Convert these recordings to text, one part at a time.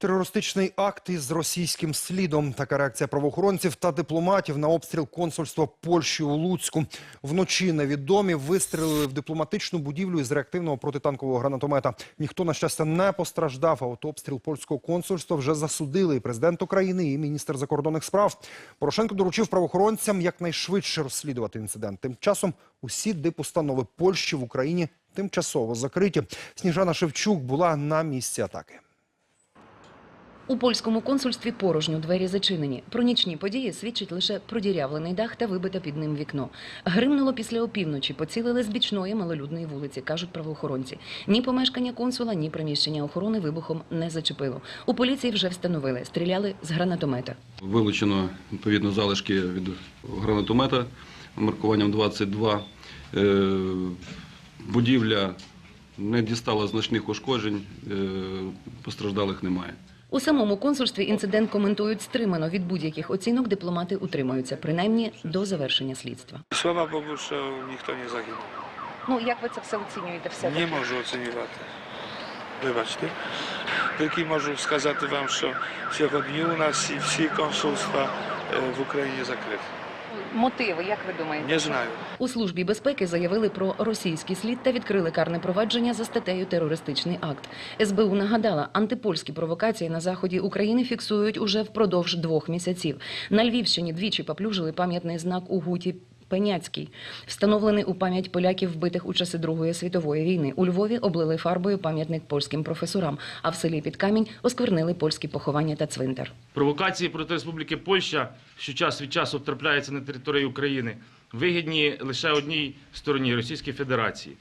Терористичний акт із російським слідом. Така реакція правоохоронців та дипломатів на обстріл консульства Польщі у Луцьку. Вночі невідомі вистрілили в дипломатичну будівлю із реактивного протитанкового гранатомета. Ніхто, на щастя, не постраждав, а от обстріл польського консульства вже засудили і президент України, і міністр закордонних справ. Порошенко доручив правоохоронцям якнайшвидше розслідувати інцидент. Тим часом усі дипустанови Польщі в Україні тимчасово закриті. Сніжана Шевчук була на місці атаки. У польському консульстві порожньо двері зачинені. Про нічні події свідчить лише продірявлений дах та вибите під ним вікно. Гримнуло після опівночі, поцілили з бічної малолюдної вулиці, кажуть правоохоронці. Ні помешкання консула, ні приміщення охорони вибухом не зачепило. У поліції вже встановили, стріляли з гранатомета. Вилучено відповідно залишки від гранатомета маркуванням 22. Е, Будівля не дістала значних ушкоджень, е, постраждалих немає. У самому консульстві інцидент коментують стримано. Від будь-яких оцінок дипломати утримуються, принаймні до завершення слідства. Слава Богу, що ніхто не загинув. Ну як ви це все оцінюєте? Все Не можу оцінювати. Вибачте. Тільки можу сказати вам, що сьогодні у нас і всі консульства е, в Україні закриті. Мотиви, як ви думаєте? Не знаю. У службі безпеки заявили про російський слід та відкрили карне провадження за статтею терористичний акт. СБУ нагадала, антипольські провокації на заході України фіксують уже впродовж двох місяців. На Львівщині двічі поплюжили пам'ятний знак у гуті. Пеняцький, встановлений у пам'ять поляків, вбитих у часи Другої світової війни. У Львові облили фарбою пам'ятник польським професорам, а в селі Підкамінь осквернили польські поховання та цвинтар. Провокації проти Республіки Польща, що час від часу трапляються на території України, вигідні лише одній стороні Російській Федерації.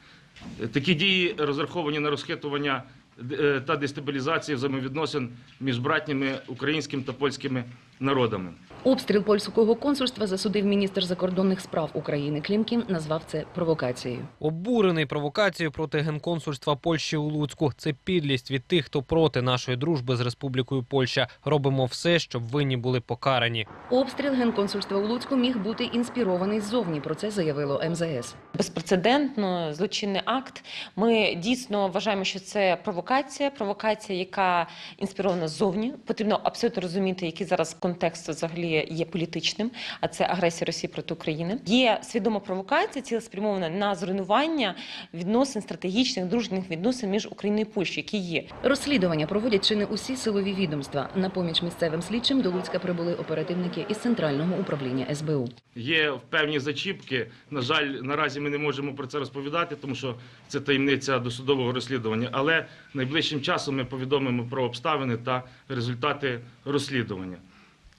Такі дії розраховані на розхитування е, та дестабілізацію взаємовідносин між братніми українськими та польськими народами. Обстріл польського консульства засудив міністр закордонних справ України Клімкін, назвав це провокацією. Обурений провокацією проти генконсульства Польщі у Луцьку. Це підлість від тих, хто проти нашої дружби з Республікою Польща. Робимо все, щоб винні були покарані. Обстріл генконсульства у Луцьку міг бути інспірований ззовні. Про це заявило МЗС. безпрецедентно злочинний акт. Ми дійсно вважаємо, що це провокація, провокація, яка інспірована ззовні. Потрібно абсолютно розуміти, який зараз контекст взагалі є політичним, а це агресія Росії проти України. Є свідома провокація, цілеспрямована на зруйнування відносин стратегічних дружніх відносин між Україною і Польщею, які є. Розслідування проводять чи не усі силові відомства. На поміч місцевим слідчим до Луцька прибули оперативники із центрального управління СБУ. Є певні зачіпки. На жаль, наразі ми не можемо про це розповідати, тому що це таємниця досудового розслідування. Але найближчим часом ми повідомимо про обставини та результати розслідування.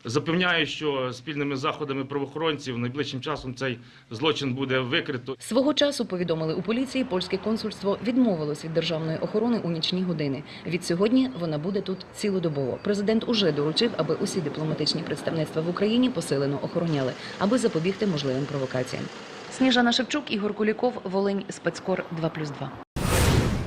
Запевняю, що спільними заходами правоохоронців найближчим часом цей злочин буде викрито. Свого часу повідомили у поліції, польське консульство відмовилось від державної охорони у нічні години. Від сьогодні вона буде тут цілодобово. Президент уже доручив, аби усі дипломатичні представництва в Україні посилено охороняли, аби запобігти можливим провокаціям. Сніжана Шевчук, Ігор Куліков, Волинь, Спецкор 2+,2.